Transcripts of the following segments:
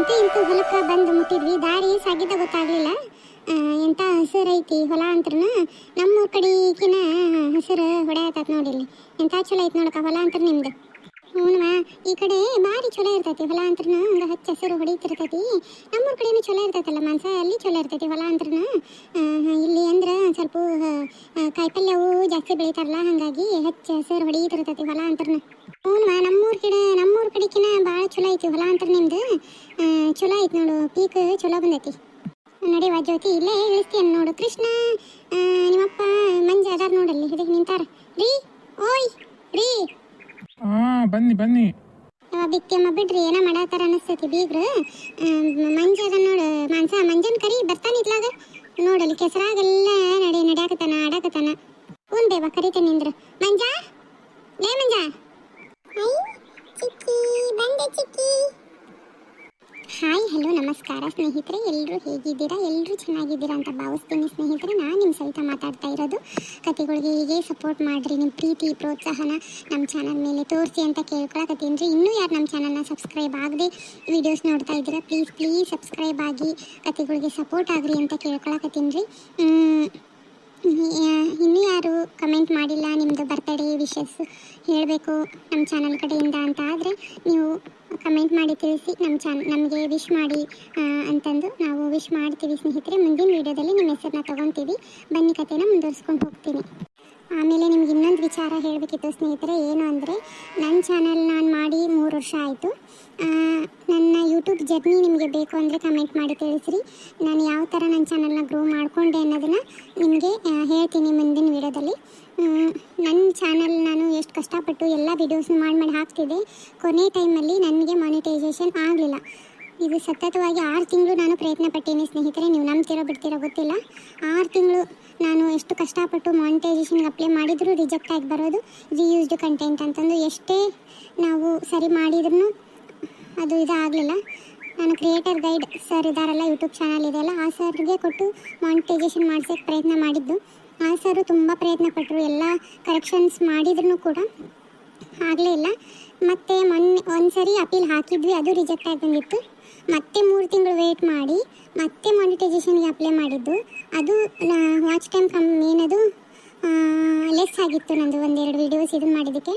ಇಂತೂ ಇಂಥ ಹೊಲಕ್ಕೆ ಬಂದು ಮುಟ್ಟಿದ್ವಿ. ದಾರಿ ಸಾಗಿದ್ದ ಗೊತ್ತಾಗ್ಲಿಲ್ಲ. ಎಂಥ ಹಸಿರು ಐತಿ ಹೊಲ ಅಂತ್ರನ ಕಡೆ ಕಡೆಗಿನ ಹಸಿರು ಹೊಡೆಯತತ್ ನೋಡಿಲ್ಲಿ ಎಂಥ ಚಲೋ ಐತಿ ನೋಡಕ್ಕ ಹೊಲ ಅಂತ್ರ ನಿಮ್ದು? ಹ್ಞೂನವ ಈ ಕಡೆ ಭಾರಿ ಚಲೋ ಇರ್ತೈತಿ ಹೊಲ ಅಂತ್ರನ ಹಂಗ ಹಚ್ಚ ಹಸಿರು ಹೊಡಿತಿರ್ತೈತಿ. ನಮ್ಮೂರ ಕಡೆನೂ ಚಲೋ ಇರ್ತೈತಲ್ಲ ಮನ್ಸ ಅಲ್ಲಿ ಚಲೋ ಇರ್ತೈತಿ ಹೊಲ ಅಂತ್ರನ ಇಲ್ಲಿ ಅಂದ್ರೆ ಸ್ವಲ್ಪ ಕಾಯಿಪಲ್ಯವು ಜಾಸ್ತಿ ಬೆಳಿತಾರಲ್ಲ, ಹಾಗಾಗಿ ಹಚ್ಚ ಹಸಿರು ಹೊಡಿತಿರ್ತೈತಿ ಹೊಲ ಅಂತ್ರನ ಹ್ಞೂನವ ನಮ್ಮೂರ ಕಡೆ, ನಮ್ಮೂರ ಕಡೆಕಿನ ಭಾಳ ಚಲೋ ಐತಿ ಹೊಲ ಅಂತ್ರ ನಿಮ್ದು ಚಲೋ ಐತಿ ನೋಡು, ಪೀಕ್ ಚಲೋ ಬಂದೈತಿ. ನಡೆಯುವ ಜ್ಯೋತಿ, ಇಲ್ಲೇ ಇಳಿಸ್ತೀಯ ನೋಡು, ಕೃಷ್ಣ ನಿಮ್ಮಪ್ಪ ಮಂಜ ಅದಾರ ನೋಡಲ್ಲಿ ಹಿಡಿಗೆ ನಿಂತಾರ. ರೀ, ಓಯ್, ರೀ. ಹಾ ಬನ್ನಿ ಬನ್ನಿ. ಅದಕ್ಕೆ ಬಿತ್ತಿಯಮ್ಮ ಬಿಡ್ರಿ. ಏನ ಮಾಡತ್ತಾರ ಅನಿಸ್ತೈತಿ ಬೀಗ್ರು. ಮಂಜ ಅದ ನೋಡು. ಮಾನ್ಸ ಮಂಜನ್ ಕರಿ ಬರ್ತಾನ ಇತ್ಲಾಗ ನೋಡಲಿ ಕೆಸರಾಗೆಲ್ಲ ನಡಿ ನಡ್ಯಾಕತಾನ ಆಡಾಕತಾನ ಹ್ಞೂ ಬೇವ ಕರಿತೇನೆ ನಿಂದ್ರು. ಮಂಜ? ಲೇ ಮಂಜ. ಚಿಕ್ಕಿ ಬಂದೆ ಚಿಕ್ಕಿ. ಹಾಯ್, ಹಲೋ, ನಮಸ್ಕಾರ ಸ್ನೇಹಿತರೆ ಎಲ್ಲರೂ ಹೇಗಿದ್ದೀರಾ? ಎಲ್ಲರೂ ಚೆನ್ನಾಗಿದ್ದೀರಾ ಅಂತ ಭಾವಿಸ್ತೀನಿ ಸ್ನೇಹಿತರೆ. ನಾನು ನಿಮ್ಮ ಸಹಿತ ಮಾತಾಡ್ತಾ ಇರೋದು. ಕತೆಗಳಿಗೆ ಹೀಗೆ ಸಪೋರ್ಟ್ ಮಾಡಿರಿ ನಿಮ್ಮ ಪ್ರೀತಿ, ಪ್ರೋತ್ಸಾಹನ ನಮ್ಮ ಚಾನಲ್ ಮೇಲೆ ತೋರಿಸಿ ಅಂತ ಕೇಳ್ಕೊಳಕತ್ತೀನಿ ರೀ. ಇನ್ನೂ ಯಾರು ನಮ್ಮ ಚಾನಲ್ನ ಸಬ್ಸ್ಕ್ರೈಬ್ ಆಗದೆ ವಿಡಿಯೋಸ್ ನೋಡ್ತಾ ಇದ್ದೀರಾ ಪ್ಲೀಸ್ ಪ್ಲೀಸ್ ಸಬ್ಸ್ಕ್ರೈಬ್ ಆಗಿ ಕತೆಗಳಿಗೆ ಸಪೋರ್ಟ್ ಆಗ್ರಿ ಅಂತ ಕೇಳ್ಕೊಳಕತ್ತೀನಿ ರೀ. ವಿಶಸ್ ಹೇಳಬೇಕು ನಮ್ಮ ಚಾನಲ್ ಕಡೆಯಿಂದ ಅಂತ ಆದರೆ ನೀವು ಕಮೆಂಟ್ ಮಾಡಿ ತಿಳಿಸಿ ನಮ್ಮ ಚಾನ್ ನಮಗೆ ವಿಶ್ ಮಾಡಿ ಅಂತಂದು ನಾವು ವಿಶ್ ಮಾಡ್ತೀವಿ ಸ್ನೇಹಿತರೆ. ಮುಂದಿನ ವೀಡಿಯೋದಲ್ಲಿ ನಿಮ್ಮ ಹೆಸರನ್ನ ತೊಗೊತೀವಿ. ಬನ್ನಿ ಕಥೆನ ಮುಂದುವರಿಸ್ಕೊಂಡು ಹೋಗ್ತೀನಿ. ಆಮೇಲೆ ನಿಮ್ಗೆ ಇನ್ನೊಂದು ವಿಚಾರ ಹೇಳಬೇಕಿತ್ತು ಸ್ನೇಹಿತರೆ, ಏನು ಅಂದರೆ ನನ್ನ ಚಾನಲ್ ನಾನು ಮಾಡಿ ಮೂರು ವರ್ಷ ಆಯಿತು. ನನ್ನ ಯೂಟ್ಯೂಬ್ ಜರ್ನಿ ನಿಮಗೆ ಬೇಕು ಅಂದರೆ ಕಮೆಂಟ್ ಮಾಡಿ ತಿಳಿಸ್ರಿ. ನಾನು ಯಾವ ಥರ ನನ್ನ ಚಾನಲ್ನ ಗ್ರೋ ಮಾಡಿಕೊಂಡೆ ಅನ್ನೋದನ್ನು ನಿಮಗೆ ಹೇಳ್ತೀನಿ ಮುಂದಿನ ವಿಡಿಯೋದಲ್ಲಿ. ನನ್ನ ಚಾನಲ್ ನಾನು ಎಷ್ಟು ಕಷ್ಟಪಟ್ಟು ಎಲ್ಲ ವೀಡಿಯೋಸ್ನ ಮಾಡಿ ಮಾಡಿ ಹಾಕ್ತಿದ್ದೆ, ಕೊನೆ ಟೈಮಲ್ಲಿ ನನಗೆ ಮಾನಿಟೈಸೇಷನ್ ಆಗಲಿಲ್ಲ. ಇದು ಸತತವಾಗಿ ಆರು ತಿಂಗಳು ನಾನು ಪ್ರಯತ್ನ ಪಟ್ಟೀನಿ ಸ್ನೇಹಿತರೆ, ನೀವು ನಂಬ್ತಿರೋ ಬಿಡ್ತಿರೋ ಗೊತ್ತಿಲ್ಲ. ಆರು ತಿಂಗಳು ನಾನು ಎಷ್ಟು ಕಷ್ಟಪಟ್ಟು ಮಾನಿಟೈಸೇಷನ್ಗೆ ಅಪ್ಲೈ ಮಾಡಿದರೂ ರಿಜೆಕ್ಟ್ ಆಗಿ ಬರೋದು ರಿಯೂಸ್ಡ್ ಕಂಟೆಂಟ್ ಅಂತಂದು ಎಷ್ಟೇ ನಾವು ಸರಿ ಮಾಡಿದ್ರೂ ಅದು ಇದಾಗಲಿಲ್ಲ. ನಾನು ಕ್ರಿಯೇಟರ್ ಗೈಡ್ ಸರ್ ಇದಾರಲ್ಲ ಯೂಟ್ಯೂಬ್ ಚಾನಲ್ ಇದೆಯಲ್ಲ, ಆ ಸರ್ಗೆ ಕೊಟ್ಟು ಮಾನಿಟೈಸೇಷನ್ ಮಾಡ್ಸೋಕ್ಕೆ ಪ್ರಯತ್ನ ಮಾಡಿದ್ದು. ಆ ಸರು ತುಂಬ ಪ್ರಯತ್ನ ಪಟ್ಟರು ಎಲ್ಲ ಕರೆಕ್ಷನ್ಸ್ ಮಾಡಿದ್ರು ಕೂಡ ಆಗಲೇ ಇಲ್ಲ. ಮತ್ತು ಮೊನ್ನೆ ಒಂದು ಸರಿ ಅಪೀಲ್ ಹಾಕಿದ್ವಿ, ಅದು ರಿಜೆಕ್ಟ್ ಆಗಿ ಬಂದಿತ್ತು. ಮತ್ತೆ ಮೂರು ತಿಂಗಳು ವೇಟ್ ಮಾಡಿ, ಮತ್ತೆ ಮಾನಿಟೈಸೇಷನ್ಗೆ ಅಪ್ಲೈ ಮಾಡಿದ್ದು. ಅದು ವಾಚ್ ಟೈಮ್ ಕಮ್ಮಿ ಏನದು? ಲೆಸ್ ಆಗಿತ್ತು ನಂದು ಒಂದೆರಡು ವೀಡಿಯೋಸ್ ಇದನ್ನು ಮಾಡಿದ್ದಕ್ಕೆ.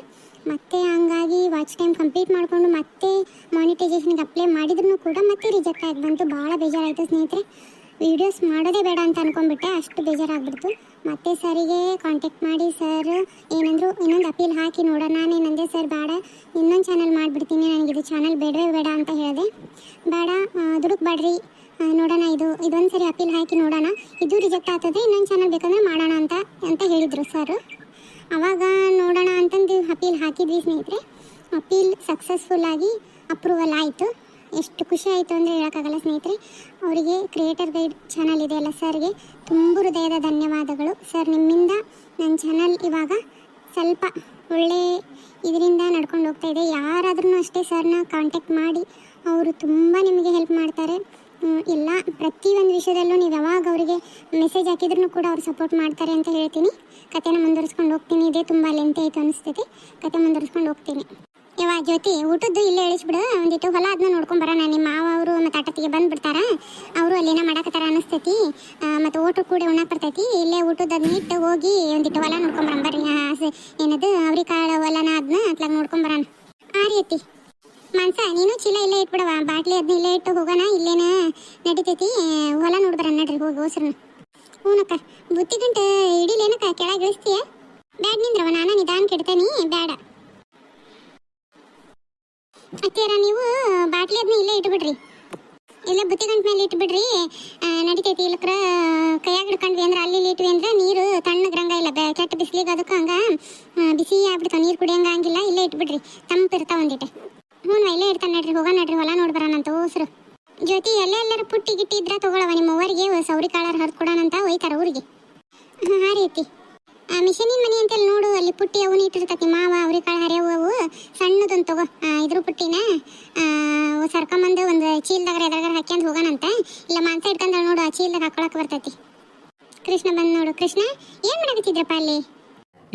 ಮತ್ತೆ ಹಂಗಾಗಿ ವಾಚ್ ಟೈಮ್ ಕಂಪ್ಲೀಟ್ ಮಾಡಿಕೊಂಡು ಮತ್ತೆ ಮಾನಿಟೈಸೇಷನ್ಗೆ ಅಪ್ಲೈ ಮಾಡಿದ್ರು ಕೂಡ ಮತ್ತೆ ರಿಜೆಕ್ಟ್ ಆಗಿ ಬಂತು. ಭಾಳ ಬೇಜಾರಾಯಿತು ಸ್ನೇಹಿತರೆ. ವೀಡಿಯೋಸ್ ಮಾಡೋದೇ ಬೇಡ ಅಂತ ಅನ್ಕೊಂಡ್ಬಿಟ್ಟೆ, ಅಷ್ಟು ಬೇಜಾರಾಗ್ಬಿಡ್ತು. ಮತ್ತೆ ಸರಿಗೆ ಕಾಂಟ್ಯಾಕ್ಟ್ ಮಾಡಿ, ಸರ್, ಏನಂದ್ರು ಇನ್ನೊಂದು ಅಪೀಲ್ ಹಾಕಿ ನೋಡೋಣ ನಾನೇನಂದೆ ಸರ್ ಬೇಡ, ಇನ್ನೊಂದು ಚಾನಲ್ ಮಾಡಿಬಿಡ್ತೀನಿ ನನಗಿದು ಚಾನಲ್ ಬೇಡವೇ ಬೇಡ ಅಂತ ಹೇಳಿದೆ. ಬೇಡ ದುಡುಕ್ಬೇಡ್ರಿ. ಬಾಡ್ರಿ ನೋಡೋಣ ಇದು ಇದೊಂದು ಸರಿ ಅಪೀಲ್ ಹಾಕಿ ನೋಡೋಣ. ಇದು ರಿಜೆಕ್ಟ್ ಆಗ್ತದೆ, ಇನ್ನೊಂದು ಚಾನಲ್ ಬೇಕಂದ್ರೆ ಮಾಡೋಣ ಅಂತ ಅಂತ ಹೇಳಿದರು ಸರ್ ಆವಾಗ ನೋಡೋಣ ಅಂತಂದು ಅಪೀಲ್ ಹಾಕಿದ್ವಿ ಸ್ನೇಹಿತರೆ. ಅಪೀಲ್ ಸಕ್ಸಸ್ಫುಲ್ಲಾಗಿ ಅಪ್ರೂವಲ್ ಆಯಿತು. ಎಷ್ಟು ಖುಷಿ ಆಯಿತು ಅಂದರೆ ಹೇಳೋಕ್ಕಾಗಲ್ಲ ಸ್ನೇಹಿತರೆ. ಅವರಿಗೆ ಕ್ರಿಯೇಟರ್ ಗೈಡ್ ಚಾನಲ್ ಇದೆಯಲ್ಲ ಸರ್ಗೆ ತುಂಬ ಹೃದಯದ ಧನ್ಯವಾದಗಳು. ಸರ್ ನಿಮ್ಮಿಂದ ನನ್ನ ಚಾನಲ್ ಇವಾಗ ಸ್ವಲ್ಪ ಒಳ್ಳೆ ಇದರಿಂದ ನಡ್ಕೊಂಡು ಹೋಗ್ತಾ ಇದೆ. ಯಾರಾದ್ರೂ ಅಷ್ಟೇ ಸರ್ನ ಕಾಂಟ್ಯಾಕ್ಟ್ ಮಾಡಿ ಅವರು ತುಂಬ ನಿಮಗೆ ಹೆಲ್ಪ್ ಮಾಡ್ತಾರೆ. ಎಲ್ಲ ಪ್ರತಿಯೊಂದು ವಿಷಯದಲ್ಲೂ ನೀವು ಯಾವಾಗ ಅವರಿಗೆ ಮೆಸೇಜ್ ಹಾಕಿದ್ರು ಕೂಡ ಅವ್ರು ಸಪೋರ್ಟ್ ಮಾಡ್ತಾರೆ ಅಂತ ಹೇಳ್ತೀನಿ. ಕತೆನ ಮುಂದುವರಿಸ್ಕೊಂಡು ಹೋಗ್ತೀನಿ. ಇದೇ ತುಂಬ ಲೆಂತ್ ಆಯಿತು ಅನಿಸ್ತೈತೆ ಕತೆ ಮುಂದುವರಿಸ್ಕೊಂಡು ಹೋಗ್ತೀನಿ. ಇವ ಜ್ಯೋತಿ, ಊಟದ್ದು ಇಲ್ಲೇ ಇಳಿಸ್ಬಿಡು. ಒಂದಿಟ್ಟು ಹೊಲ ಅದನ್ನ ನೋಡ್ಕೊಂಡ್ ಬರೋಣ. ನಿಮ್ಮ ಮಾವ ಅವರು ಮತ್ತು ಬಂದು ಬಂದ್ಬಿಡ್ತಾರ. ಅವರು ಅಲ್ಲೇನ ಮಾಡಕತ್ತಾರ ಅನಿಸ್ತೈತಿ. ಮತ್ತು ಊಟ ಕೂಡ ಉಣ್ಣಾಕ್ ಬರ್ತೈತಿ. ಇಲ್ಲೇ ಊಟದ ನೀಟ್ ಹೋಗಿ ಒಂದಿಟ್ಟು ಹೊಲ ನೋಡ್ಕೊಂಬರಣ ಬರ್ರಿ ಏನದು ಅವ್ರಿ ಕಾಳು ಹೊಲನ ಅದನ್ನ ಅತ್ಲಾಗ ನೋಡ್ಕೊಂಬರೋಣ ಆ ರೀತಿ ಮಾನ್ಸ, ನೀನು ಚೀಲ ಇಲ್ಲೇ ಇಟ್ಬಿಡವ ಬಾಟ್ಲಿ ಅದನ್ನ ಇಲ್ಲೇ ಇಟ್ಟು ಹೋಗೋಣ. ಇಲ್ಲೇನ ನಡಿತೈತಿ. ಹೊಲ ನೋಡ್ಬರೋಣ ನಡ್ರಿ, ಹೋಗಿ ಹೋಸ್ರನ್ನ ಹ್ಞೂನಕ್ಕ ಬುತ್ತಿ ಗಂಟೆ ಇಡಿಲೇನಕ್ಕ ಕೆಳಗೆ ಇಳಿಸ್ತೀಯ? ಬ್ಯಾಡ್ ನಿಂದ್ರವ ನಾನು ನಿಧಾನ ಕೆಡ್ತೇನಿ ಬೇಡ ಅತ್ತೀರ ನೀವು ಬಾಟ್ಲಿ ಅದನ್ನ ಇಲ್ಲೇ ಇಟ್ಬಿಡ್ರಿ. ಇಲ್ಲ ಬುತ್ತಿ ಗಂಟೆ ಮೇಲೆ ಇಟ್ಬಿಡ್ರಿ. ನಡಿತೈತಿ, ಇಲ್ಲಕ್ರ, ಕೈಯಾಗ ಹಿಡ್ಕೊಂಡ್ವಿ ಅಂದ್ರೆ ಅಲ್ಲಿ ಇಟ್ವಿ ಅಂದ್ರೆ ನೀರು ತಣ್ಣಗ್ರಂಗ ಇಲ್ಲ. ಬೆ, ಕೆಟ್ಟ ಬಿಸಿಲಿಗೆ ಅದಕ್ಕೆ ಹಂಗ ಬಿಸಿ ಆಗ್ಬಿಡ್ತಾವ, ನೀರು ಕುಡಿಯಂಗ ಹಂಗಿಲ್ಲ, ಇಲ್ಲೇ ಇಟ್ಬಿಡ್ರಿ. ತಂಪಿರ್ತಾವ ಒಂದಿಟೆ. ಹ್ಞೂ ಇಲ್ಲೇ ಇರ್ತಾನೆ ನಡ್ರಿ ಹೋಗೋಣ ನಡ್ರಿ, ಹೊಲ ನೋಡ್ಬರೋಣಂತ ಹೋಸ್ರು ಜ್ಯೋತಿ ಎಲ್ಲ ಎಲ್ಲರೂ ಪುಟ್ಟಿ ಗಿಟ್ಟಿ ಇದ್ರ ತಗೊಳವ ನಿಮ್ಮ ಅವ್ವರಿಗೆ ಸೌರಿ ಕಾಳರ್ ಹರಿದು ಕೊಡೋಣಂತ ಒಯ್ತಾರ ಊರಿಗೆ. ಹಾಂ ರೀತಿ ಆ, ಮಿಷನಿನ ಮನೆ ಅಂತೇಳಿ ನೋಡು, ಅಲ್ಲಿ ಪುಟ್ಟಿ ಅವನು ಇಟ್ಟಿರ್ತತಿ, ಮಾವ, ಅವ್ರಿ ಕಾಳು ಹರಿಯವು ಅವು. ಸಣ್ಣದೊಂದು ತಗೋ ಇದ್ರ ಪುಟ್ಟಿನ. ಸರ್ಕೊಂಬಂದು ಒಂದು ಚೀಲ್ದಾಗ ಎದ್ರಾಗ ಹಾಕ್ಯಂದು ಹೋಗೋಣಂತ. ಇಲ್ಲ, ಮಾಂಸ ಇಟ್ಕೊಂಡ ನೋಡು, ಆ ಚೀಲ್ದಾಗ ಹಾಕೊಳಕ್ ಬರ್ತೈತಿ. ಕೃಷ್ಣ ಬಂದ್ ನೋಡು, ಕೃಷ್ಣ, ಏನ್ ಮಾಡಕತ್ತಿದ್ರಪ್ಪ ಅಲ್ಲಿ?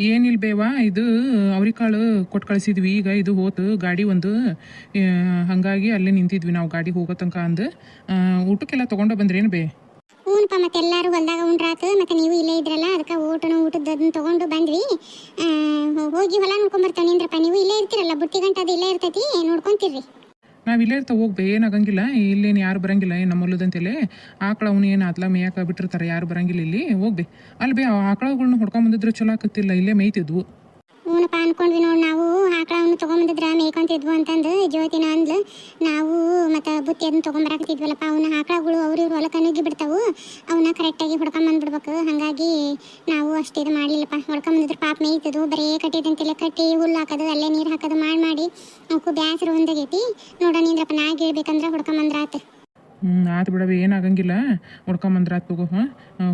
ಏನಿಲ್ಲ ಬೇವಾ, ಇದು ಅವ್ರಿಕಾಳು ಕೊಟ್ಟು ಕಳಿಸಿದ್ವಿ. ಈಗ ಇದು ಹೋತು, ಗಾಡಿ ಒಂದು ಹಾಗಾಗಿ ಅಲ್ಲೇ ನಿಂತಿದ್ವಿ. ನಾವು ಗಾಡಿ ಹೋಗೋ ತನಕ ಅಂದು. ಊಟಕ್ಕೆಲ್ಲ ತೊಗೊಂಡು ಬಂದ್ರೇನು ಬೇ? ಹ್ಞೂನಪ್ಪ ಮತ್ತೆ ಎಲ್ಲರೂ ಹೊಲ್ದಾಗ ಉಂಡ್ರಾತು ಮತ್ತೆ ನೀವು ಇಲ್ಲೇ ಇದ್ರಲ್ಲ ಅದಕ್ಕೆ ಊಟನ ಊಟದ ತೊಗೊಂಡು ಬಂದ್ವಿ. ಹೋಗಿ ಹೊಲ ನೋಡ್ಕೊಂಬರ್ತಾವೆ ನಿಂದ್ರಪ್ಪ ನೀವು ಇಲ್ಲೇ ಇರ್ತೀರಲ್ಲ ಬುತ್ತಿ ಗಂಟೆ ಅದು ಇಲ್ಲೇ ಇರ್ತೈತಿ ನೋಡ್ಕೊಂತೀರಿ ನಾವು ಇಲ್ಲೇ ಇರ್ತಾ ಹೋಗ್ಬೇ ಏನಾಗಂಗಿಲ್ಲ ಇಲ್ಲೇನು ಯಾರು ಬರಂಗಿಲ್ಲ ಏನು ನಮ್ಮ ಹೊಲದಂತೆಲೆ ಆಕಳ ಅವನು ಏನು ಆತ್ಲ ಮೇಯಕ್ಕೆ ಬಿಟ್ಟಿರ್ತಾರೆ ಯಾರು ಬರಂಗಿಲ್ಲ ಇಲ್ಲಿ ಹೋಗ್ಬೇ ಅಲ್ಲಿ ಬೇ ಆಕಳಗಳನ್ನ ಆಕಳಗಳ್ನ ಹೊಡ್ಕೊಂಬಂದಿದ್ರೆ ಚಲೋ ಆಕತ್ತಿಲ್ಲ ಇಲ್ಲೇ ಮೇಯ್ತಿದ್ವು. ಹ್ಞೂನಪ್ಪ ಅನ್ಕೊಂಡ್ವಿ ನೋಡಿ ನಾವು ಆಕಳವನ್ನು ಮೇಯ್ಕೊಂತಿದ್ವು ಅಂತಂದು ಜ್ಯೋತಿನ ಅಂದ್ಲು. ನಾವು ಮತ್ತು ಬುತ್ತಿ ಅದನ್ನ ತೊಗೊಂಬರಾಕತ್ತಿದ್ವಲ್ಲಪ್ಪ ಅವನ್ನ ಆಕಳಗಳು ಅವ್ರು ಇವ್ರು ಹೊಲಕ್ಕೆ ನುಗ್ಗಿ ಬಿಡ್ತಾವು. ಅವನ್ನ ಕರೆಕ್ಟಾಗಿ ಹೊಡ್ಕೊಂಬಂದ್ಬಿಡ್ಬೇಕು ಹಾಗಾಗಿ ನಾವು ಅಷ್ಟು ಇದು ಮಾಡಲಿಲ್ಲಪ್ಪ. ಹೊಡ್ಕೊಂಬಂದಿದ್ರೆ ಪಾಪ ಮೇಯ್ತದು. ಬರೀ ಕಟ್ಟಿದಂತೆಲ್ಲ ಕಟ್ಟಿ ಹುಲ್ಲು ಹಾಕೋದು, ಅಲ್ಲೇ ನೀರು ಹಾಕೋದು ಮಾಡಿ ಮಾಡಿ ಅವಕ್ಕೂ ಬ್ಯಾಸರು ಒಂದಾಗೈತಿ ನೋಡೋಣ ಇಂದ್ರಪ್ಪ ನಾ ಹೇಳ್ಬೇಕಂದ್ರೆ ಹೊಡ್ಕೊಂಬಂದ್ರಾತು ಹ್ಞೂ ಆತು ಬಿಡವೆ ಏನಾಗಂಗಿಲ್ಲ ಹಾಂ?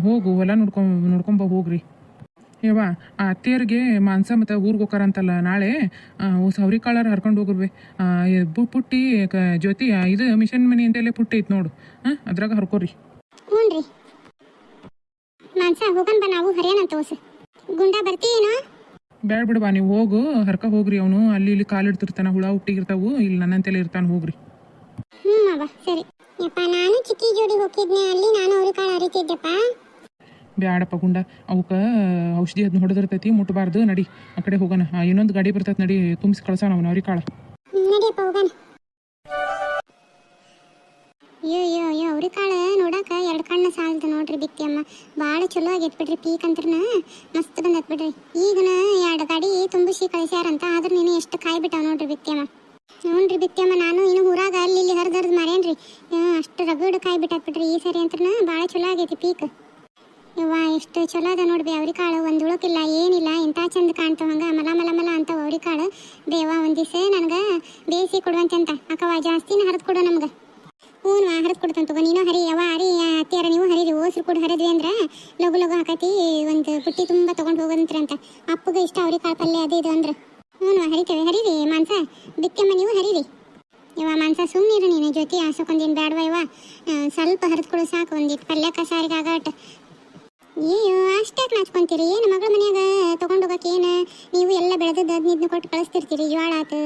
ಹೋಗು, ಹೊಲ ನೋಡ್ಕೊಂಬ ನೋಡ್ಕೊಂಬ ಹೋಗ್ರಿ. ಯವ್ವ ಆ ಅತ್ತೆಯರಿಗೆ ಮಾಂಸ ಮತ್ತು ಊರಿಗೆ ಹೋಗಾರಂತಲ್ಲ ನಾಳೆ ಸೌರಿ ಕಾಳಾರ ಹರ್ಕೊಂಡು ಹೋಗ್ರಿ ಪುಟ್ಟಿ ಕ ಜ್ಯೋತಿ ಇದು ಮಿಷನ್ ಮನಿ ಅಂತೇಳಿ ಪುಟ್ಟಿ ಐತೆ ನೋಡು. ಹಾಂ ಅದ್ರಾಗ ಹರ್ಕೋರಿ. ಹ್ಞೂ ರೀ ಹೋಗನ್ ಬಾ ನಾವು ಹರಿಯಾಣ ತೋಸ ಗುಂಡ ಬರ್ತೀನೋ ಬ್ಯಾಡ ಬಿಡವಾ ನೀವು ಹೋಗು ಹರ್ಕ ಹೋಗ್ರಿ ಅವನು. ಅಲ್ಲಿ ಇಲ್ಲಿ ಕಾಲಿಡ್ತಿರ್ತಾನ ಹುಳ ಹುಟ್ಟಿಗಿರ್ತಾವು ಇಲ್ಲಿ ನನ್ನಂತೆಲ್ಲ ಇರ್ತಾನೆ ಹೋಗ್ರಿ. ಹ್ಞೂ ಸರಿ. ಯಪ್ಪ ನಾನು ಚಿಕ್ಕಿ ಜೋಡಿ ಹೋಗಿದ್ನೆ ಅಲ್ಲಿ ನಾನು ಅವ್ರ ಕಾಳು ಹರಿತಿದ್ದೆಪ್ಪ ಬ್ಯಾಡಪ್ಪ ಗುಂಡ ಅವಕ್ಕ ಔಷಧಿ ಅದನ್ನ ಹೊಡೆದಿರ್ತೈತಿ, ಮುಟ್ಬಾರ್ದು, ನಡಿ. ಆ ಕಡೆ ಹೋಗೋಣ. ಇನ್ನೊಂದು ಗಾಡಿ ಬರ್ತೈತೆ ನಡಿ, ತುಂಬಿಸಿ ಕಳ್ಸೋಣ ಅವನ ಅವ್ರಿ ಕಾಳ. ಅಯ್ಯೋ ಅಯ್ಯೋ ಅಯ್ಯೋ ಅವ್ರಿ ಕಾಳು ನೋಡಕ ಎರಡು ಕಣ್ಣು ಸಾಲದು ನೋಡ್ರಿ ಬಿತ್ತಿ ಅಮ್ಮ. ಭಾಳ ಚಲೋ ಆಗೈತೆ ಬಿಡ್ರಿ ಪೀಕ್ ಅಂತ್ರನ. ಮಸ್ತ್ ಬಂದತ್ ಎತ್ಬಿಡ್ರಿ ಈಗನ ಎರಡು ಗಾಡಿ ತುಂಬಿಸಿ ಕಳಿಸ್ಯಾರಂತ, ಆದ್ರೆ ನೀನು ಎಷ್ಟು ಕಾಯಿ ನೋಡ್ರಿ ಬಿತ್ತಿ ಅಮ್ಮ. ನೋಡ್ರಿ ಬಿತ್ತಿ ಅಮ್ಮ, ನಾನು ಇನ್ನು ಊರಾಗ ಅಲ್ಲಿ ಇಲ್ಲಿ ಹರಿದು ಹರಿದು ಮಾರೇನ್ರಿ ಅಷ್ಟು ರಗಡ್ ಕಾಯಿ ಬಿಟ್ಟಾತ್ ಬಿಡ್ರಿ ಈ ಸರಿ ಅಂತ್ರನ. ಭಾಳ ಚಲೋ ಆಗೈತಿ ಪೀಕ್. ಯವ್ವ ಎಷ್ಟು ಚಲೋ ಅದ ನೋಡ್ಬಿ, ಅವ್ರಿ ಕಾಳು ಒಂದು ಉಳುಕಿಲ್ಲ ಏನಿಲ್ಲ, ಇಂಥ ಚಂದ ಕಾಣ್ತಾವ ಮಲ ಮಲ ಮಲ ಅಂತ ಅವ್ರಿ ಕಾಳು. ಬೇವ ಒಂದ್ ದಿವಸ ನನಗೆ ಬೇಯಿಸಿ ಕೊಡುವಂತೆ ಅಕ್ಕವ ಜಾಸ್ತಿನ ಹರಿದು ಕೊಡು ನಮ್ಗೆ. ಹ್ಞೂ ಹರಿದು ಕೊಡ್ತಾನೆ ತಗೋ, ನೀನು ಹರಿ, ಯವ್ವ, ಹರಿ ಅತ್ತಿಯಾರ ನೀವು ಹರಿದ್ರಿ ಓಸ್ರು ಕೂಡ ಹರಿದ್ವಿ ಅಂದ್ರೆ ಲಗು ಲಘು ಹಾಕತಿ, ಒಂದು ಪುಟ್ಟಿ ತುಂಬ ತೊಗೊಂಡು ಹೋಗಂತ್ರಿ ಅಂತ. ಅಪ್ಪಗೆ ಇಷ್ಟ ಅವ್ರಿ ಕಾಳು ಪಲ್ಯ, ಅದು ಇದು ಅಂದ್ರೆ. ಹ್ಞೂ ಹರಿತೇವೆ, ಹರಿರಿ ಮಾಂಸ ಬಿಕ್ಕಮ್ಮ ನೀವು ಹರಿರಿ. ಇವ ಮಾಂಸ ಸುಮ್ಮನಿರು ನೀನು ಜೊತೆ ಆಸಕ್ಕೊಂದೇನು ಬೇಡವ ಇವ ಸ್ವಲ್ಪ ಹರಿದು ಕೊಡು ಸಾಕು ಒಂದಿಟ್ಟು ಪಲ್ಯ ಸಾರಿಗೆ ಆಗಾಟ. ಅಯ್ಯೋ ಅಷ್ಟಾಕ್ ನಾಚ್ಕೊಂತೀರಿ? ಏನು ಮಗಳ ಮನ್ಯಾಗ ತೊಗೊಂಡು ಹೋಗಕ್ಕೆ ಏನು? ನೀವು ಎಲ್ಲ ಬೆಳೆದದ್ದು ಅದನ್ನ ಕೊಟ್ಟು ಕಳಿಸ್ತಿರ್ತೀರಿ ಜೋಳ ಆತು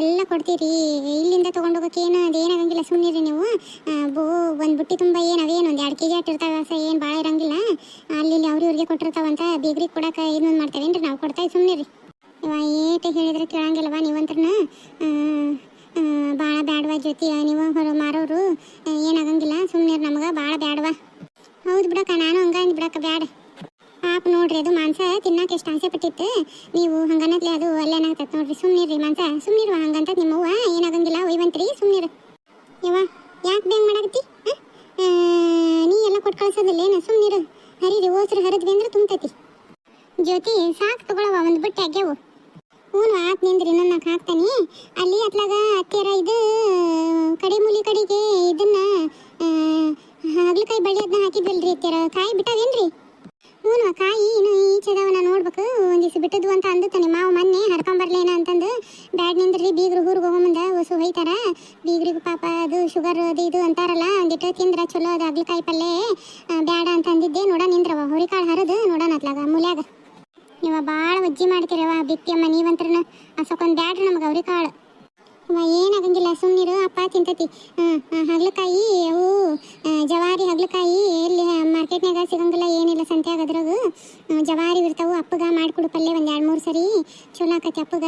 ಎಲ್ಲ ಕೊಡ್ತೀರಿ. ಇಲ್ಲಿಂದ ತೊಗೊಂಡು ಹೋಗಕ್ಕೆ ಏನು ಅದೇನಾಗಂಗಿಲ್ಲ ಸುಮ್ಮನಿರಿ ನೀವು. ಬೋ, ಒಂದು ಬುಟ್ಟಿ ತುಂಬ ಏನು ಅವೇನು ಒಂದು ಎರಡು ಕೆ ಜಿ ಅಟ್ಟಿರ್ತಾವ ಸ ಏನು ಭಾಳ ಇರಂಗಿಲ್ಲ. ಅಲ್ಲಿ ಅವ್ರ ಇವ್ರಿಗೆ ಕೊಟ್ಟಿರ್ತಾವಂತ ಬೀಗ್ರಿಗೆ ಕೊಡಕ್ಕೆ ಇನ್ನೊಂದು ಮಾಡ್ತೇವೇನ್ರಿ? ನಾವು ಕೊಡ್ತಾ ಸುಮ್ಮನಿರಿ ಇವ ಏಟು ಹೇಳಿದ್ರೆ ಕೇಳಂಗಿಲ್ಲವಾ ನೀವಂತ್ರನ. ಭಾಳ ಬ್ಯಾಡವಾ ಜೊತೆ ನೀವು ಹೊರ ಮಾರೋರು. ಏನಾಗಂಗಿಲ್ಲ ಸುಮ್ಮನೆ ನಮ್ಗೆ ಭಾಳ ಬ್ಯಾಡವ. ಹೌದು ಬಿಡಕ್ಕ, ನಾನು ಹಂಗ ಅಂದ್ ಬಿಡಕ್ಕ ಬ್ಯಾಡ. ಪಾಪ ನೋಡ್ರಿ, ಅದು ಮಾಂಸ ತಿನ್ನಕ್ಕೆ ಎಷ್ಟು ಆಸೆ ಪಟ್ಟಿತ್ತು. ನೀವು ಹಂಗನತ್ಲೆ ಅದು ಅಲ್ಲೇನಾಗ್ತೈತೆ ನೋಡ್ರಿ. ಸುಮ್ಮನಿರ್ರಿ ಮಾಂಸ ಸುಮ್ಮನಿರುವ ಹಂಗಂತ ನಿಮ್ಮವ್ವ, ಏನಾಗಂಗಿಲ್ಲ, ಒಯ್ವಂತ್ರಿ ಸುಮ್ಮನಿರು ಯವ್ವ, ಯಾಕೆ ಬ್ಯಾಂಗ್ ಮಾಡಾಕತ್ತಿ? ನೀ ಎಲ್ಲ ಕೊಟ್ಟು ಕಳ್ಸೋದಿಲ್ಲ ಏನು? ಸುಮ್ಮನಿರು ಹರಿರಿ ಓಸ್ರು ಹರಿದ್ವಿ ಅಂದ್ರೆ ತುಂಬತೈತಿ. ಜ್ಯೋತಿ, ಸಾಕು ತಗೊಳವ ಒಂದು ಬಟ್ಟೆ ಆಗ್ಯಾವು ಹ್ಞೂ ಆತ್ ನಿಂದ್ರಿ ನಾಲ್ಕು ಹಾಕ್ತಾನೆ. ಅಲ್ಲಿ ಅತ್ಲಾಗ ಹತ್ತಿರ ಇದು ಕಡೆ ಮೂಲಿ ಕಡೆಗೆ ಇದನ್ನ ಹಾಗಲಕಾಯಿ ಬಳ್ಳಿ ಅದನ್ನ ಹಾಕಿದ್ವಲ್ರಿ ಅತ್ತರ ಕಾಯಿ ಬಿಟ್ಟದೇನ್ರಿ ಹ್ಞೂ ಕಾಯಿ ಇನ್ನು ಈಚೆದವನ ನೋಡ್ಬೇಕು. ಒಂದಿವ್ಸ ಬಿಟ್ಟದ್ವು ಅಂತ ಅಂದುತ್ತಾನೆ. ಮಾವು ಮೊನ್ನೆ ಹರ್ಕೊಂಬರ್ಲೇನ ಅಂತಂದು ಬ್ಯಾಡ್ ನಿಂದ್ರಿ, ಬೀಗರು ಊರಿಗೆ ಹೋಗೋಮಂದ ಹೊಸು ಹೋಯ್ತಾರ. ಬೀಗ್ರಿಗೆ ಪಾಪ ಅದು ಶುಗರ್ ಅದು ಇದು ಅಂತಾರಲ್ಲ ಒಂದಿಟ್ಟು ತಿಂದ್ರ ಚಲೋ ಅದು ಹಾಗಲಕಾಯಿ ಪಲ್ಲೆ ಬ್ಯಾಡ ಅಂತ ಅಂದಿದ್ದೆ ನೋಡ ನಿಂದ್ರವ. ಹುರಿಕಾಳು ಹರಿದು, ನೋಡೋಣ ಅತ್ಲಾಗ ಮೂಲ್ಯಾಗ. ನೀವು ಭಾಳ ಒಜ್ಜಿ ಮಾಡ್ತೀರವ ಬಿತ್ತಿಯಮ್ಮ ನೀವಂತ್ರನ. ಅಸೊಕ್ಕೊಂದು ಬ್ಯಾಡ್ರಿ ನಮ್ಗೆ ಹುರಿಕಾಳು ಏನಾಗಂಗಿಲ್ಲ ಸುಮ್ಮನಿರು ಅಪ್ಪ ತಿಂತತಿ. ಹಗ್ಲಕಾಯಿ, ಅವು ಜವಾರಿ ಹಗ್ಲಕಾಯಿ ಎಲ್ಲಿ ಮಾರ್ಕೆಟ್ನಾಗ ಸಿಗಂಗಿಲ್ಲ, ಏನಿಲ್ಲ ಸಂತ್ಯಾಗ ಅದ್ರಾಗ. ಜವಾರಿ ಇರ್ತಾವು, ಅಪ್ಪಗ ಮಾಡಿಕೊಡು ಪಲ್ಯ ಒಂದು ಎರಡು ಮೂರು ಸರಿ. ಚಲೋ ಆಕತಿ ಅಪ್ಪಗ.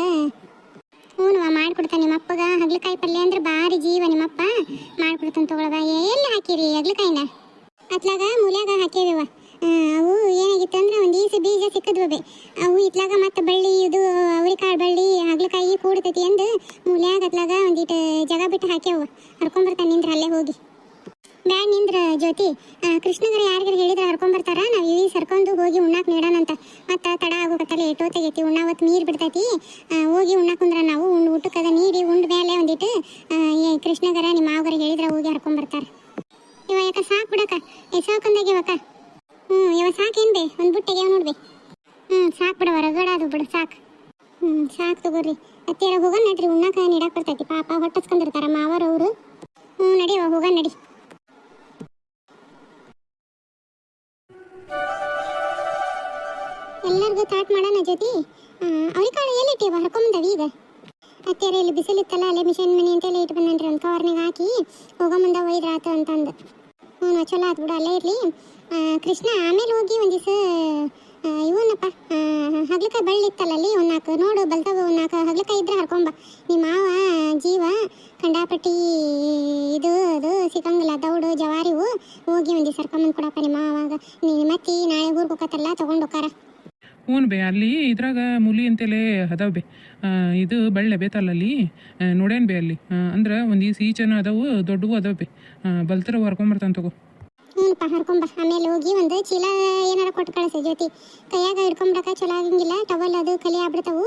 ಹ್ಞೂ ಮಾಡ್ಕೊಡ್ತಾನೆ ನಿಮ್ಮ ಅಪ್ಪಗ. ಹಗ್ಲಕಾಯಿ ಪಲ್ಯ ಅಂದ್ರೆ ಭಾರಿ ಜೀವ ನಿಮ್ಮಪ್ಪ ಮಾಡ್ಕೊಡ್ತಾನೆ ತೊಗೊಳಗ ಎಲ್ಲಿ ಹಾಕಿರಿ ಹಗ್ಲಕಾಯಿನ? ಅತ್ಲಾಗ ಮೂಲ್ಯಾಗ ಹಾಕೇವ ಅವು ಏನಾಗಿತ್ತು ಅಂದ್ರೆ ಒಂದು ಈಸಿ ಬೀಜ ಸಿಕ್ಕದ್ವಬೆ. ಅವು ಇತ್ಲಾಗ ಮತ್ತೆ ಬಳ್ಳಿ, ಇದು ಅವ್ರಿಕಾಳು ಬಳ್ಳಿ, ಹಗ್ಲಕಾಯಿ ಕೂಡತೈತಿ ಎಂದು ಮೂಲ್ಯಾಗ ಅತ್ಲಾಗ ಒಂದಿಟ್ಟು ಜಾಗ ಬಿಟ್ಟು ಹಾಕ್ಯಾವ ಹರ್ಕೊಂಬರ್ತಾನೆ ನಿಂದ್ರ ಅಲ್ಲೇ ಹೋಗಿ ಬ್ಯಾಡ್ ನಿಂದ್ರ ಜ್ಯೋತಿ ಕೃಷ್ಣಗರ ಯಾರಿಗಾರ ಹೇಳಿದ್ರೆ ಹರ್ಕೊಂಬರ್ತಾರ? ನಾವು ಇಲ್ಲಿ ಸರ್ಕೊಂಡು ಹೋಗಿ ಉಣ್ಣಾಕ್ ನೀಡೋಣಂತ. ಮತ್ತೆ ತಡ ಆಗೋಕತ್ತಲ್ಲ ಎಟೋ ತೆಗೈತಿ ಉಣ್ಣಾವತ್ತು ನೀರು ಬಿಡ್ತೈತಿ. ಹೋಗಿ ಉಣ್ಣಾಕ್ ಕುಂದ್ರ ನಾವು ಉಂಡು ಊಟಕ್ಕದ ನೀಡಿ ಉಂಡ ಮೇಲೆ ಒಂದಿಟ್ಟು ಏ ಕೃಷ್ಣಗರ ನಿಮ್ಮ ಮಾವಗರ ಹೇಳಿದ್ರೆ ಹೋಗಿ ಹರ್ಕೊಂಬರ್ತಾರ. ಇವ ಯಾಕ ಸಾಕು ಬಿಡಕ? ಎಸಾಕಂದಾಗ್ಯವಕ್ಕ ಹ್ಞೂ ಇವ ಸಾಕೇನ್ ಬೇ ಒಂದು ಬುಟ್ಟೆಗೆ ನೋಡ್ಬೇ. ಹ್ಞೂ ಸಾಕ್ ಬಿಡ ಹೊರಗಡೆ ಅದು ಬಿಡು, ಸಾಕ್. ಹ್ಞೂ ಸಾಕು ತಗೋರಿ. ಅತ್ತೆಯರ ಹೋಗೋಣ ನಡ್ರಿ, ಉಣ್ಣಾಕ ನೀಡಾಕ್ ಬರ್ತೈತಿ. ಪಾಪ ಹೊಟ್ಟಸ್ಕೊಂಡಿರ್ತಾರ ಮಾವರವರು. ಹ್ಞೂ ನಡಿ ಹೋಗೋಣ ನಡಿ. ಎಲ್ಲರೂ ಅವ್ರಿಕಾಳ್ದು ತಾಟ್ ಮಾಡೋಣ ಜೊತೆ ಅವ್ರಿಕಾಳು ಎಲ್ಲಿಟ್ಟಿವ ಹರ್ಕೊಂಬಂದವ ಈಗ. ಅತ್ಯಾರ ಇಲ್ಲಿ ಬಿಸಿಲಿತ್ತಲ್ಲ, ಅಲ್ಲೇ ಮಿಷನ್ ಮನಿ ಅಂತೆಲ್ಲ ಇಟ್ಟು ಬಂದನ್ರಿ ಒಂದು ಕವರ್ನಾಗ ಹಾಕಿ ಹೋಗೋ ಮುಂದೆ ಒಯ್ದ್ರಾತು ಅಂತಂದು ಹ್ಞೂ ಚಲೋ ಆತು ಬಿಡು, ಅಲ್ಲೇ ಇರಲಿ. ಕೃಷ್ಣ ಆಮೇಲೆ ಹೋಗಿ ಒಂದು ದಿವಸ ಇವನಪ್ಪ ಹಗ್ಲಕಾಯಿ ಬಳ್ಳಿ ಇತ್ತಲ್ಲ ಅಲ್ಲಿ ಒಂದು ನಾಲ್ಕು ನೋಡು ಬಲ್ತವ ಒಂದು ನಾಲ್ಕು ಹಗ್ಲಕಾಯಿ ಇದ್ರೆ ಹರ್ಕೊಂಬ. ನಿಮ್ಮ ಮಾವ, ಜೀವ, ಕಂಡಾಪಟ್ಟಿ, ಇದು, ಅದು ಸಿಗಂಗಿಲ್ಲ ದೌಡು ಜವಾರಿವು ಹೋಗಿ ಒಂದು ದಿವಸ ಹರ್ಕೊಂಬಂದು ಕೊಡಪ್ಪ ನಿಮ್ಮ ಮಾವಾಗ ನೀ ಮತ್ತೆ ನಾಳೆ ಊರಿಗೆ ಹೋಗತ್ತಲ್ಲ, ತೊಗೊಂಡು ಹೋಕಾರ ಹ್ಞೂ ಬೇ, ಅಲ್ಲಿ ಇದ್ರಾಗ ಮುಲಿ ಅಂತೇಳಿ ಅದಾವ ಬೇ. ಇದು ಬಳ್ಳೆ ಬೇತಲ್ಲಲ್ಲಿ ನೋಡೇನು ಬೇ ಅಲ್ಲಿ. ಅಂದ್ರೆ ಒಂದು ಈ ಈಚನ ಅದಾವು, ದೊಡ್ಡವು ಅದಾವ ಬೇ. ಬಲ್ತರ ಹೊರ್ಕೊಂಬರ್ತಾನೆ ತಗೋ. ಹ್ಞೂನಪ್ಪ ಹರ್ಕೊಂಬ ಆಮೇಲೆ ಹೋಗಿ ಒಂದು ಚೀಲ ಏನಾರ ಕೊಟ್ಟು ಕಳಿಸಿ ಜೊತೆ ಕೈಯಾಗ ಹಿಡ್ಕೊಂಬಿಡಕ ಚಲೋ ಆಗಂಗಿಲ್ಲ, ಟವಲ್ ಅದು ಕಲಿ ಆಗ್ಬಿಡ್ತಾವು.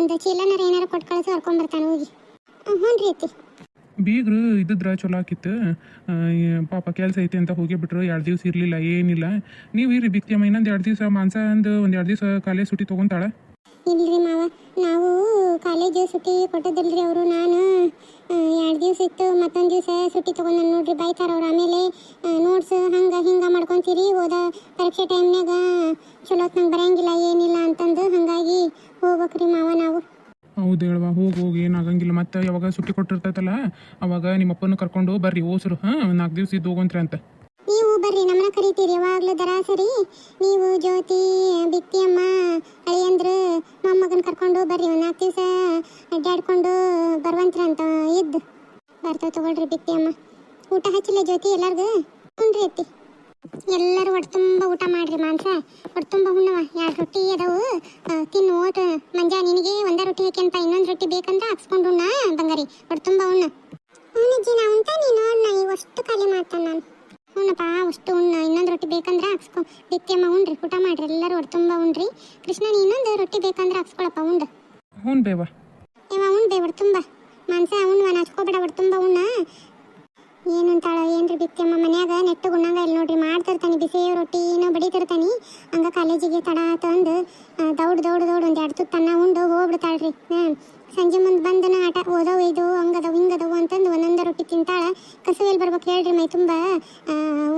ಒಂದು ಚೀಲನಾರ ಏನಾರ ಕೊಟ್ಟು ಕಳಿಸಿ ಹರ್ಕೊಂಬರ್ತಾನೆ ಹೋಗಿ. ಹ್ಞೂ ರೀ ಅತ್ತಿ. ಬೀಗ್ರು ಇದ್ದಿದ್ರೆ ಚಲೋ ಆಕಿತ್ತು. ಪಾಪ ಕೆಲಸ ಐತಿ ಅಂತ ಹೋಗಿ ಬಿಟ್ರು, ಎರಡು ದಿವ್ಸ ಇರಲಿಲ್ಲ, ಏನಿಲ್ಲ. ನೀವು ಇರಿ ಬಿಕ್ತಿಯಮ್ಮ, ಇನ್ನೊಂದು ಎರಡು ದಿವಸ ಮಾನ್ಸ ಅಂದು ಒಂದು ಎರಡು ದಿವಸ ಕಾಲೇಜ್ ಸುಟ್ಟಿ ತೊಗೊಂತಾಳೆ. ಇಲ್ರಿ ಮಾವ, ನಾವು ಕಾಲೇಜು ಸುಟ್ಟಿ ಕೊಟ್ಟದಿಲ್ರಿ ಅವರು, ನಾನು ಎರಡು ದಿವಸ ಇತ್ತು, ಮತ್ತೊಂದು ದಿವಸ ಸುಟ್ಟಿ ತೊಗೊಂಡು ನೋಡ್ರಿ ಬೈತಾರ ಅವ್ರು, ಆಮೇಲೆ ನೋಟ್ಸ್ ಹಂಗೆ ಹಿಂಗೆ ಮಾಡ್ಕೊಂತೀರಿ ಓದ ಪರೀಕ್ಷೆ ಟೈಮ್ನಾಗ ಚಲೋ ನಂಗೆ ಬರಂಗಿಲ್ಲ, ಏನಿಲ್ಲ ಅಂತಂದು ಹಾಗಾಗಿ ಹೋಗ್ಬೇಕ್ರಿ ಮಾವ ನಾವು. ಹೌದು ಹೇಳುವ, ಹೋಗಿ ಹೋಗಿ, ಏನಾಗಂಗಿಲ್ಲ. ಮತ್ತೆ ಯಾವಾಗ ಸುಟ್ಟಿ ಕೊಟ್ಟಿರ್ತೈತಲ್ಲ, ಅವಾಗ ನಿಮ್ಮ ಅಪ್ಪನ ಕರ್ಕೊಂಡು ಬರ್ರಿ, ಓಸರು. ಹಾಂ, ನಾಲ್ಕು ದಿವಸ ಇದ್ದು ಹೋಗಂತ್ರಿ ಅಂತ. ನೀವು ಬರ್ರಿ, ನಮ್ಮನ್ನ ಕರಿತೀರಿ. ಯಾವಾಗಲೂ ದರಾಸರಿ. ನೀವು ಜ್ಯೋತಿ ಬಿತ್ತಿಯಮ್ಮ ಅಳಿಯಂದ್ರು ಮೊಮ್ಮಗನ ಕರ್ಕೊಂಡು ಬರ್ರಿ. ಒಂದು ನಾಲ್ಕು ದಿವಸ ಅಡ್ಡಾಡ್ಕೊಂಡು ಬರುವಂತ್ರ ಅಂತ ಇದ್ದು. ಬರ್ತಾವ ತಗೊಳ್ರಿ ಬಿತ್ತಿಯಮ್ಮ ಊಟ ಹಚ್ಚಿಲ್ಲ ಜ್ಯೋತಿ ಎಲ್ಲಾರ್ಗು? ಹ್ಞೂ ಅತ್ತಿ. ಎಲ್ಲರೂ ಹೊಟ್ಟೆ ತುಂಬ ಊಟ ಮಾಡ್ರಿ ಮಾಂಸ. ಹೊಟ್ಟೆ ತುಂಬ ಉಣ್ಣವ. ಎರಡು ರೊಟ್ಟಿ ಅದಾವು. ತಿನ್ನು ಓಟ ಮಂಜ ನಿನಗೆ ಒಂದ ರೊಟ್ಟಿ ಹಾಕ್ಯಂತ ಇನ್ನೊಂದು ರೊಟ್ಟಿ ಬೇಕಂದ್ರೆ ಹಾಕ್ಸ್ಕೊಂಡು ಉಣ್ಣ ಬಂಗಾರಿ. ಹೊಟ್ಟೆ ತುಂಬ ಉಣ್ಣ. ಹ್ಞೂ ನಾ ಉಂಟ ನೀನು? ಅಣ್ಣ ನಾ ಇವಷ್ಟು ಖಾಲಿ ಮಾಡ್ತಾನೆ ನಾನು. ಹ್ಞೂನಪ್ಪ ಅಷ್ಟು ಉಣ್ಣ. ಇನ್ನೊಂದು ರೊಟ್ಟಿ ಬೇಕಂದ್ರೆ ಹಾಕ್ಸ್ಕೊ. ಬಿತ್ತಿಯಮ್ಮ ಉಣ್ರಿ. ಊಟ ಮಾಡ್ರಿ. ಎಲ್ಲರೂ ಹೊಟ್ಟೆ ತುಂಬ ಉಣ್ರಿ. ಕೃಷ್ಣ ನೀ ಇನ್ನೊಂದು ರೊಟ್ಟಿ ಬೇಕಂದ್ರೆ ಹಾಕ್ಸ್ಕೊಳಪ್ಪ ಉಂಡು. ಹ್ಞೂ ಬೇವ ಇವ ಉಣ್ಬೇ ಹೊಟ್ಟೆ ತುಂಬ. ಮಾಂಸ ಉಣ್ವ ನಾಚ್ಕೋಬೇಡ ಹೊಟ್ಟೆ ತುಂಬ ಉಣ್ಣ. ಏನಂತಾಳ ಏನ್ರಿ ಬಿತ್ತಮ್ಮ ಮನ್ಯಾಗ? ನೆಟ್ಟು ಉಣ್ಣಂಗ ಇಲ್ಲಿ ನೋಡ್ರಿ ಮಾಡ್ತಿರ್ತಾನೆ ಬಿಸಿ ರೊಟ್ಟಿ ಏನೋ ಬಡಿತಿರ್ತಾನೆ. ಹಂಗ ಕಾಲೇಜಿಗೆ ತಡ ತಂದು ದೌಡ್ ದೌಡ್ ದೌಡ್ ಒಂದು ಎರಡು ತುತ್ತನ್ನ ಉಂಡು ಹೋಗ್ಬಿಡ್ತಾಳ್ರಿ. ಸಂಜೆ ಮುಂದೆ ಬಂದನ ಆಟ ಓದವು ಇದು ಹಂಗದವು ಹಿಂಗದವು ಅಂತಂದು ಒಂದೊಂದು ರೊಟ್ಟಿ ತಿಂತಾಳ. ಕಸುವೆಲ್ಲಿ ಬರ್ಬೇಕು ಹೇಳ್ರಿ ಮೈ ತುಂಬ.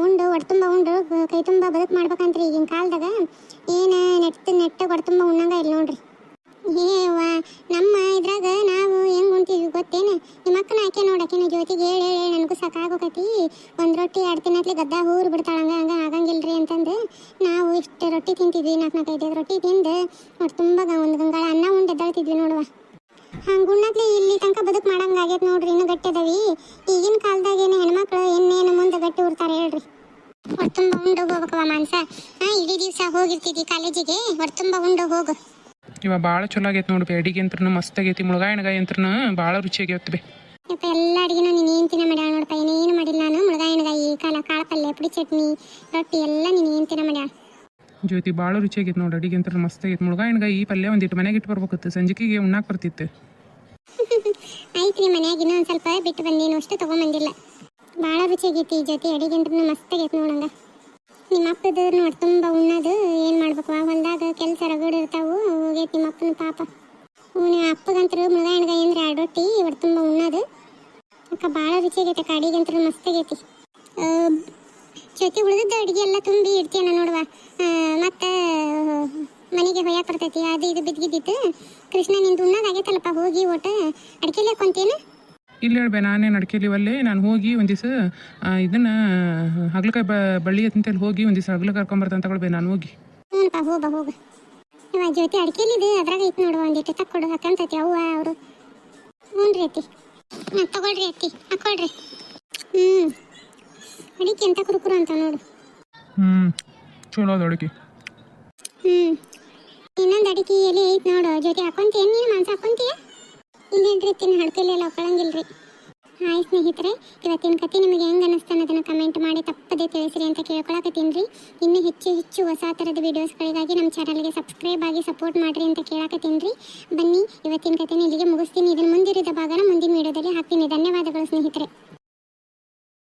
ಉಂಡು ಹೊಟ್ಟೆ ತುಂಬ ಉಂಡು, ಕೈ ತುಂಬ ಬದುಕು ಮಾಡ್ಬೇಕಂತ್ರಿ ಈಗಿನ ಕಾಲದಾಗ. ಏನು ನೆಟ್ಟು ನೆಟ್ಟು ತುಂಬ ಉಣ್ಣಂಗ ಇಲ್ಲ ನೋಡ್ರಿ. ಏವ ನಮ್ಮ ಇದ್ರಾಗ ನಾವು ಹೆಂಗ್ ಉಣ್ತೀವಿ ಗೊತ್ತೇನು? ನಿಮ್ಮ ಅಕ್ಕನ ಆಕೆ ನೋಡಕಿನ ಜ್ಯೋತಿಗೆ ಹೇಳಿ ಹೇಳಿ ನನಗೂ ಸಾಕಾಗೋಕತಿ. ಒಂದು ರೊಟ್ಟಿ ಎರಡು ತಿನ್ನತ್ಲಿ ಗದ್ದ ಊರು ಬಿಡ್ತಾಳ, ಹಂಗ ಆಗಂಗಿಲ್ರಿ ಅಂತಂದು ನಾವು ಇಷ್ಟು ರೊಟ್ಟಿ ತಿಂತಿದ್ವಿ ನಾಲ್ಕು ನಾಲ್ಕು ಐದೈದು ರೊಟ್ಟಿ ತಿಂದು ಒಟ್ಟು ತುಂಬ ಒಂದು ಗಂಗಾಳ ಅನ್ನ ಉಂಡು ಎದ್ದಾಳ್ತಿದ್ವಿ ನೋಡುವ. ಹಂಗೆ ಉಣ್ಣತ್ಲಿ ಇಲ್ಲಿ ತನಕ ಬದುಕು ಮಾಡಂಗಾಗೈತೆ ನೋಡ್ರಿ ಇನ್ನೂ ಗಟ್ಟಿ ಅದಾವಿ. ಈಗಿನ ಕಾಲದಾಗ ಏನು ಹೆಣ್ಮಕ್ಳು ಇನ್ನೇನು ಮುಂದೆ ಗಟ್ಟಿ ಉರ್ತಾರೆ ಹೇಳ್ರಿ. ಹೊರ್ತುಂಬ ತುಂಬ ಉಂಡು ಹೋಗ್ಬೇಕವ ಮಾನ್ಸ ಹಾಂ, ಇಡೀ ದಿವಸ ಹೋಗಿರ್ತಿದ್ವಿ ಕಾಲೇಜಿಗೆ ಹೊರ್ತುಂಬ ತುಂಬ ಉಂಡು ಹೋಗು. ಇವ ಭಾಳ ಚಲೋ ಆಗೈತೆ ನೋಡಿ ಬೇ. ಅಡಿಗೆ ಅಂತ್ರನು ಮಸ್ತ್ ಆಗೈತಿ ಮುಳುಗಾಯಿ ಎಣ್ಗಾಯಿ ಭಾಳ ರುಚಿ ಆಗೈತೆ ಬೇ. ಯಪ್ಪ ಎಲ್ಲ ಅಡಿಗೆನೂ ನೀನು ಏನು ತಿನ್ನ ಮಾಡ್ಯಾಳ ನೋಡಪ್ಪ ಏನೇನು ಮಾಡಿಲ್ಲ ನಾನು? ಮುಳುಗಾಯಿ ಎಣ್ಗಾಯಿ ಕಾಲ ಕಾಳ ಪಲ್ಯ ಪುಡಿ ಚಟ್ನಿ ರೊಟ್ಟಿ ಎಲ್ಲ ನೀನು ಏನು ತಿನ್ನ ಮಾಡ್ಯಾಳ. ಜ್ಯೋತಿ ಭಾಳ ರುಚಿಯಾಗೈತೆ ನೋಡಿ ಅಡಿಗೆ ಅಂತ ಮಸ್ತ್ ಆಗೈತೆ. ಮುಳುಗಾಯಿ ಎಣ್ಗಾಯಿ ಈ ಪಲ್ಯ ಒಂದಿಟ್ಟು ಮನೆಗೆ ಇಟ್ಟು ಬರ್ಬೇಕತ್ತು ಸಂಜಿಕೆಗೆ ಉಣ್ಣಾಕ್ ಬರ್ತಿತ್ತು. ಐತ್ರಿ ಮನ್ಯಾಗ ಇನ್ನೊಂದು ಸ್ವಲ್ಪ ಬಿಟ್ಟು ಬಂದೇನು ಅಷ್ಟು ತೊಗೊಂಬಂದಿಲ್ಲ. ಭಾಳ ರುಚಿಯಾಗೈತಿ ಈ ಜೊತೆ ಅಡಿಗೆ ಅಂತ ಮಸ್ತ್ ಆಗೈತೆ ನೋಡಂಗ ನಿಮ್ಮ ಅಪ್ಪದ ನೋಡಿ ತುಂಬ ಉಣ್ಣೋದು ಏನು ಮಾಡ್ಬೇಕು? ಆ ಹೊಲ್ದಾಗ ಕೆಲಸ ರಗಡು ಇರ್ತಾವು ಹೋಗೈತಿ ನಿಮ್ಮ ಅಪ್ಪನ ಪಾಪ. ಹ್ಞೂ ಅಪ್ಪಗಂತರು ಮುಳುಗಾಯಿ ಎಣ್ಗಾಯಿ ಅಂದ್ರೆ ಎರಡು ರೊಟ್ಟಿ ಒಟ್ಟು ತುಂಬ ಉಣ್ಣೋದು. ಅಕ್ಕ ಭಾಳ ರುಚಿಯಾಗೈತೆ ಅಕ್ಕ ಅಡಿಗೆ ಅಂತ ಮಸ್ತ್ ಆಗೈತಿ. ಆ, ಜೊತೆ ಉಳಿದದ್ದು ಅಡುಗೆ ಎಲ್ಲ ತುಂಬಿ ಇಡ್ತೀಯನ ನೋಡುವ. ಮತ್ತು ಮನೆಗೆ ಹೊಯ್ಯಾಕ ಬರ್ತೈತಿ ಅದು ಇದು ಬಿದ್ದಿದ್ದಿತ್ತು ಕೃಷ್ಣ ನಿಂದು ಉಣ್ಣೋದಾಗೈತಲ್ಲಪ್ಪ ಹೋಗಿ ಒಟ್ಟು ಅಡಿಕೆಲಿ ಕೊಂತೇನು ಇಲ್ಲಿ ಹೇಳ್ಬೆ ನಾನೇನು ಅಡ್ಕೆಲಿವಲ್ಲೇ ನಾನು ಹೋಗಿ ಒಂದು ದಿವಸ ಇದನ್ನ ಹಗ್ಲಕಾಯಿ ಬಳ್ಳಿ ಅಂತೇಳಿ ಹೋಗಿ ಒಂದು ದಿವಸ ಹಗ್ಲ ಅಂತ ತಗೊಳ್ಬೇ ನಾನು ಹೋಗಿ. ಹ್ಞೂ ಹೋಗ ಹೋಗ ಇವ ಜ್ಯೋತಿ ಅಡ್ಕೆಲಿದು ಅದ್ರಾಗ ಐತಿ ನೋಡುವ ಒಂದಿಟ್ಟು ತಕ್ಕೊಡು ಹಾಕಂತೈತಿ ಅವ್ವ ಅವರು. ಹ್ಞೂ ರೀ ಅತ್ತಿ. ಹಾಂ ತಗೊಳ್ರಿ ಅತ್ತಿ ಹಾಕೊಳ್ರಿ. ಹ್ಞೂ ಅಡಿಕೆ ಎಂತ ಕುರುಕುರು ಅಂತ ನೋಡು. ಹ್ಞೂ ಚಲೋ ಅದ ಅಡಿಕೆ. ಹ್ಞೂ ಇನ್ನೊಂದು ಅಡಿಕೆ ಎಲೆ ಐತೆ ನೋಡು ಜೊತೆ ಹಾಕೊಂತೀಯ ನೀನು ಮಾಂಸ ಹಾಕೊಂತೀಯ? ಇಲ್ಲೇನ್ರಿ ತಿನ್ನ ಹಡ್ಕಲಿ ಎಲ್ಲ ಒಕ್ಕಳಂಗಿಲ್ರಿ. ಹಾಯ್ ಸ್ನೇಹಿತರೆ, ಇವತ್ತಿನ ಕತೆ ನಿಮಗೆ ಹೆಂಗೆ ಅನ್ನಿಸ್ತು ಅನ್ನೋದನ್ನು ಕಮೆಂಟ್ ಮಾಡಿ ತಪ್ಪದೆ ತಿಳಿಸ್ರಿ ಅಂತ ಕೇಳ್ಕೊಳಕತ್ತೀನಿ ಇನ್ನೂ ಹೆಚ್ಚು ಹೆಚ್ಚು ಹೊಸ ಥರದ ವೀಡಿಯೋಸ್ಗಳಿಗಾಗಿ ನಮ್ಮ ಚಾನಲ್ಗೆ ಸಬ್ಸ್ಕ್ರೈಬ್ ಆಗಿ ಸಪೋರ್ಟ್ ಮಾಡಿರಿ ಅಂತ ಕೇಳಕತ್ತೀನಿ ಬನ್ನಿ, ಇವತ್ತಿನ ಕತೆನ ಇಲ್ಲಿಗೆ ಮುಗಿಸ್ತೀನಿ. ಇದನ್ನು ಮುಂದಿರಿದ ಭಾಗನ ಮುಂದಿನ ವೀಡಿಯೋದಲ್ಲಿ ಹಾಕ್ತೀನಿ. ಧನ್ಯವಾದಗಳು ಸ್ನೇಹಿತರೆ.